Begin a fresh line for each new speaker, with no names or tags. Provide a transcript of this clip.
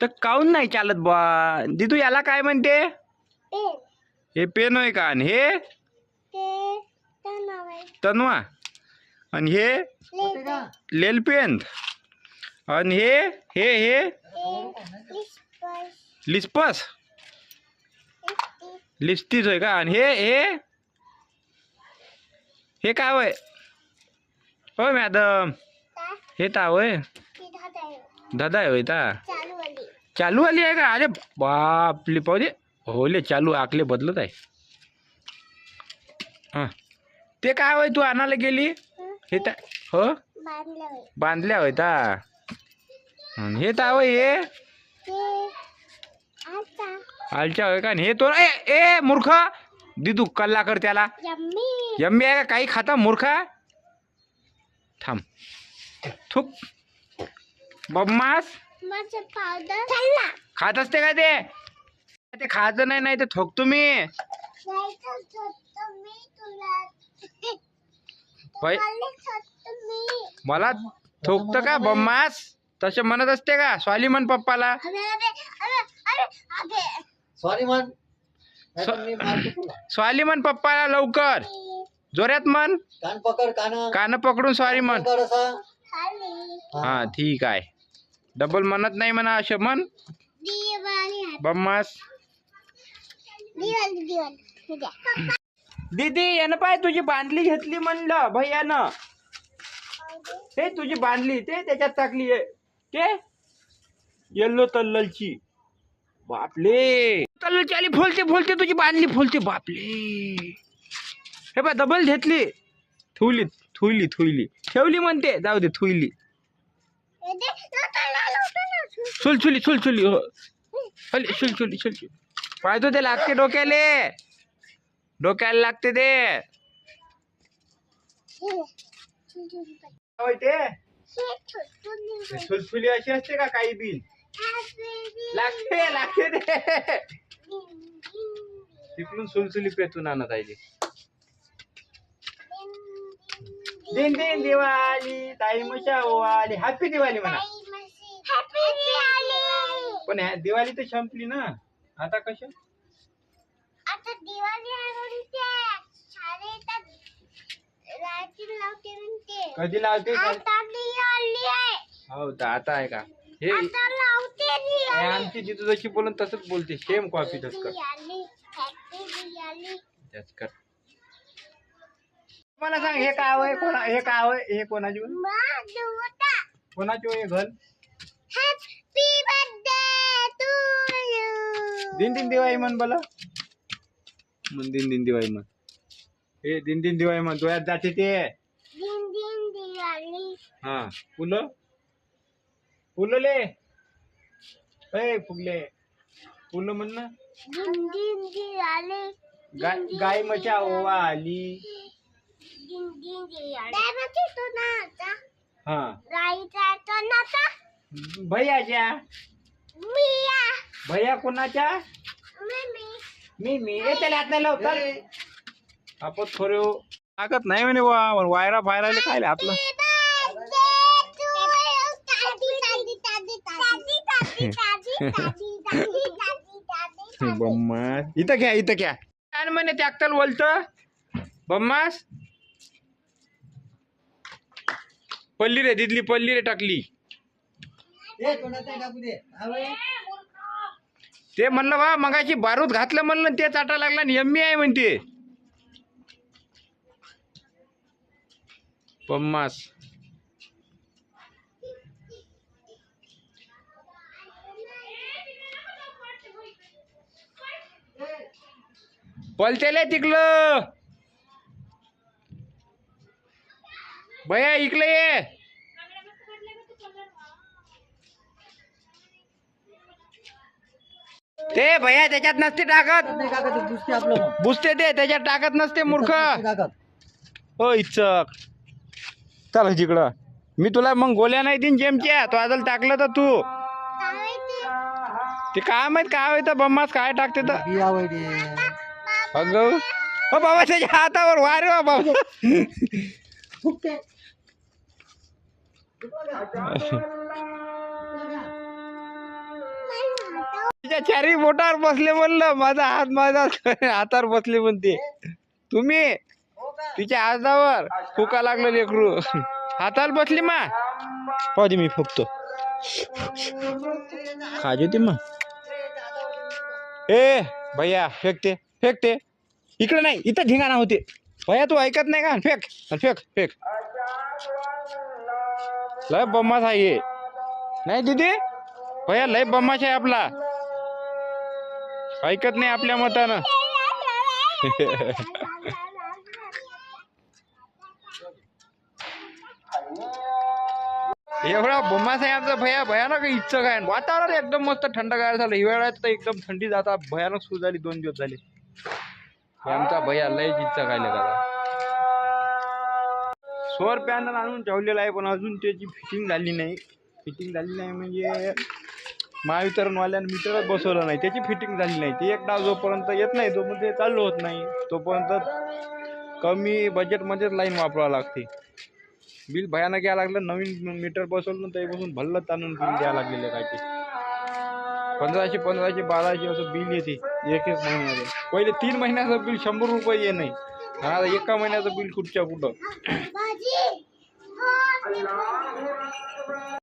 तर काऊन नाही चालत बा दिदू याला काय म्हणते?
पेन
हे पेन होय का? आणि हे?
ते तणाव आहे
तनवा. आणि हे? लेल पेन. आणि हे? हे हे?
लिस्पस.
लिस्पस.
लिस्टी
लिस्टीच होय का? आणि हे हे? हे काय होय? होय मॅडम. हे ता होय? दादा होय ता.
चालू आली
आहे का? अरे बापले दे. होले चालू आकले बदलत आहे. हां. ते काय होय तू आणायला गेली?
हं?
हे? त्या हो बांधल्या होय ता. हे ता होय हे? आलच्या होय का? हे तो ए ए मूर्ख! दिदू कल्ला कर त्याला.
यम्मी.
यम्मी आहे का? काही खाता मूर्खा? थांब. थुक. बम्मास खात असते का ते? ते खायचं नाही नाही ते ठोकतो मी. मला ठोकतं का बम्मास? तसे म्हणत असते का स्वाली म्हण पप्पाला
सॉरी मन नाहीतर मी मारतो तुला.
स्वाली म्हण पप्पाला लवकर. जोऱ्यात म्हण.
कान पकड कान.
कान पकडून स्वारी म्हण हा ठीक आहे. डबल म्हणत नाही म्हणा असं म्हण बम्मास. दीदी, यानं पाय तुझी बांधली घेतली म्हणलं, भैयानं. ते तुझी बांधली, ते त्याच्यात टाकली आहे ते येल्लो तल्ललची. बापले. तल्ललची आली, फोलते फोलते तुझी बांधली, फोलते, बापले. हे बा डबल घेतली. थुईली थुईली थुईली. ठेवली म्हणते, जाऊ दे, थुईली.
हे दे. लवकर, लवकर, लवकर.
सुलसुली सुलसुली हो हली सुलसुली सुलसुली पाहतो ते लागते डोक्याले डोक्याला लागते ते
हे घ्या.
होय ते
हे छोटं निवड.
सुलसुली अशी असते का काही बी
Happy
लागते लागते ते
Din,
तिकडून सुलसुली पेटून आणत आहे ते.
din, din,
दिन दिन दिवाळी ताई मशा ओवाळी हॅपी दिवाळी म्हणा. पण ह्या दिवाळी तर संपली ना. आता कशा?
आता दिवाळी आहे म्हणून ते शाळेत लाईटी लावते म्हणते
कधी लावते?
आता दिवाळी आहे.
हो तर आता आहे का? हे
आता लावते
हे
दिवाळी.
आमची जिथं जशी बोलून तसंच बोलते. सेम कॉपी तस कर.
हॅपी
कर मला सांग हे काय होय कोणा हे काय होय हे कोणाची होय? कोणाची होय घर
हॅपी बर्थडे टू यू
दिन दिन दिवाळी म्हण बोला. म्हण दिन दिन दिवाळी म्हण. हे दिन दिन दिवाळी म्हण डोळ्यात जाते ते.
दिन दिन दिवाळी.
हा फुलं? फुलले? ए फुगले. फुलं म्हण ना.
दिन दिन दिवाळी.
गाय गाय मच्या ओवा आली.
तो
हा.
तो
भैयाच्या.
मिया
भैया कोणाच्या? मी मी येते हात नाही लवकर आपण थोडे लागत नाही म्हणे वा वायरा फायराले काय आपलं बम्मास. इथं घ्या इथं घ्या. काय म्हणे ट्रॅक्टर बोलत. बम्मास. पल्ली रे दिदली पल्ली रे टाकली. ते? म्हणलं बा मगाशी बारूद घातलं म्हणलं ते चाटा लागला आणि एम्मी आहे म्हणते. पम्मास. पलतेले तिकलं भया इकडे ये. ते भैया त्याच्यात नसते टाकत.
ते.
बुसते ते त्याच्यात टाकत नसते मूर्ख. हो इच्छक चल तिकडं मी तुला मग गोल्या नाही देईन जेमच्या. तो आजल टाकलं तर तू. ते काय माहीत काय होतं बम्मास काय टाकते तर. अगं. हो बाबा त्याच्या हातावर वा रे बाबा. तिच्या चारी बोटावर बसले म्हणलं माझा हात माझा हातावर बसले म्हणते. तुम्ही? तिच्या हातावर फुका लागलं लेकरू. हाताला बसली मा. पाहू मी फुकतो. खाजे ते मग ए भैया फेकते फेकते. इकडे नाही इथं ढिंगाणा होते. भैया तू ऐकत नाही का? फेक फेक फेक. लय बम्मास आहे नाही दिदी? भैया लय बम्माश आहे आपला. ऐकत नाही आपल्या मतानं. एवढा बम्मास आहे आमचा भैया. भयानक इच्छा काय? वातावरण एकदम मस्त थंडगार झालं. हिवाळ्यात तर एकदम थंडी जाता. भयानक सुरू झाली दोन दिवस झाले. आमचा भैया लय इच्छा काय का सोर पॅनल आणून ठेवलेला आहे पण अजून त्याची फिटिंग झाली नाही. फिटिंग झाली नाही म्हणजे महावितरणवाल्यानं मीटरच बसवलं नाही. त्याची फिटिंग झाली नाही. ते एक डाव जोपर्यंत येत नाही तो ते चालू होत नाही. तोपर्यंत कमी बजेटमध्येच लाईन वापरावं लागते. बिल भयानक यायला लागलं नवीन मीटर बसवलं ना बसून भल्लत आणून बिल द्यायला लागलेलं काय ते पंधराशे पंधराशे बाराशे असं बिल येते. एक एक महिन्याचं. पहिले तीन महिन्याचं बिल शंभर रुपये ये नाही. आणि आता एका महिन्याचं बिल कुठच्या कुठं